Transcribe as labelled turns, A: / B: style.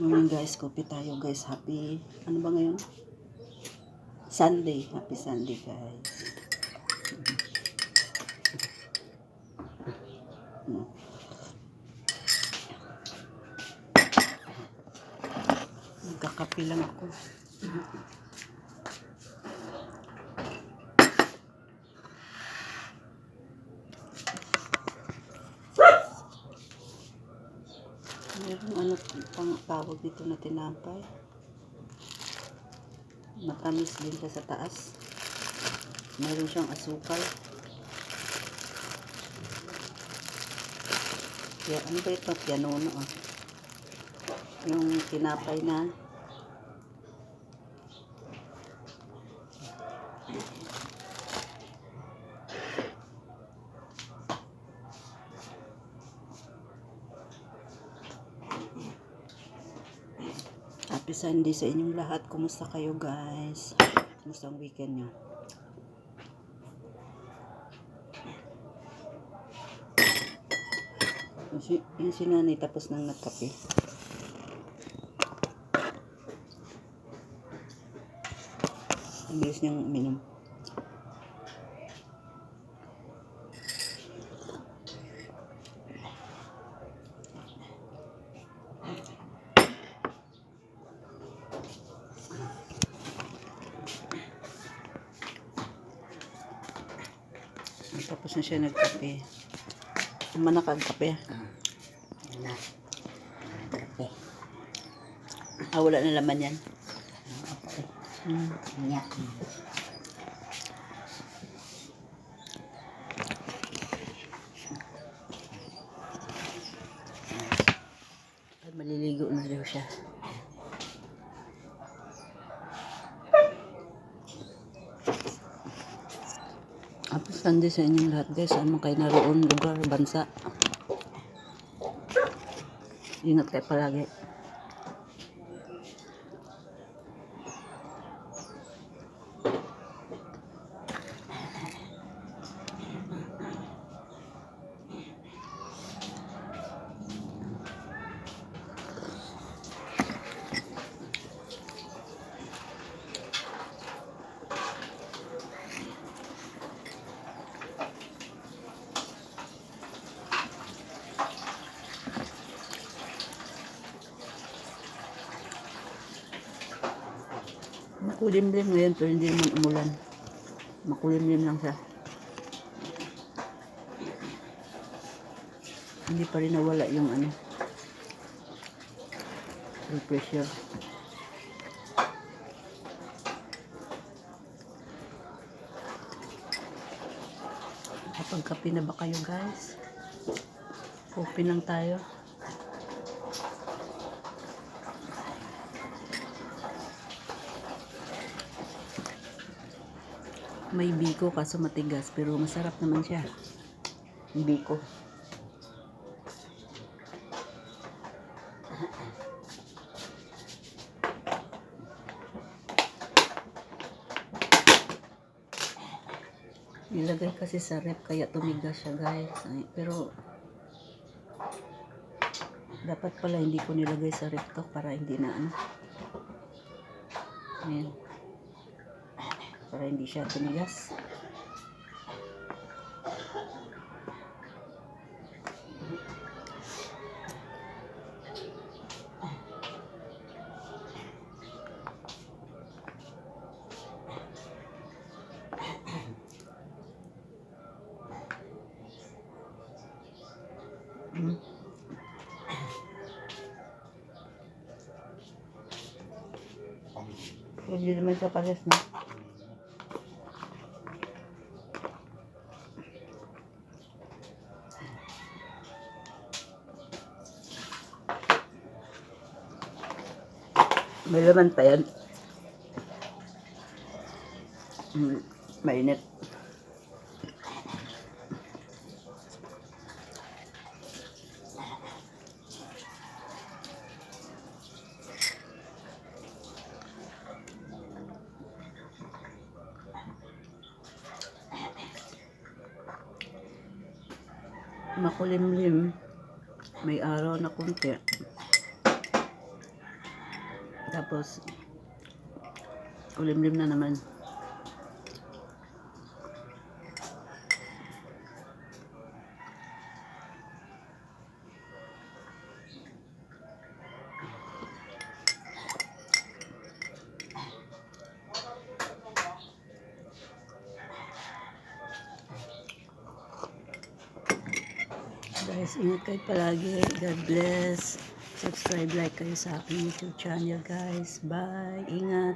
A: Morning guys, kopi tayo guys. Happy, ano ba ngayon? Sunday. Happy Sunday guys. Hmm. Nagkakape lang ako. Meron ano pang tawag dito na tinapay. Matamis din siya sa taas. Meron siyang asukal. Kaya ano ba ito? Pianono ah. Yung tinapay na Happy Sunday sa inyong lahat. Kumusta kayo guys? Kumusta ang weekend nyo? Yung si, nanay tapos nang nagkape. Ang bilis niyang uminom. Tapos na siya nagkape. Naman nakagkape.
B: na. Kape.
A: Ah, wala na laman yan.
B: Okay.
A: Ay, maliligo na daw siya. Happy Sunday sa inyong lahat guys. Man kayo naroon, lugar, bansa. Ingat kayo palagi. Makulimlim ngayon pero hindi naman umulan. Makulimlim lang siya. Hindi pa rin nawala yung ano. Yung pressure. Kapag kape na ba kayo guys? Open lang tayo. May biko kaso matigas pero masarap naman siya. Biko. Nilagay kasi sa rep kaya tumigas siya guys. Ay, pero dapat pala hindi ko nilagay sa rep to para hindi na ano. Ayan para hindi siya tumigas. Mm. Pwede naman sa pares na. May laman pa yan. Mm, mainit. Makulimlim. May araw na kunti. Tapos, ulimlim na naman. Guys, ingat kayo palagi. God bless. Subscribe, like kayo sa aking YouTube channel, guys. Bye. Ingat.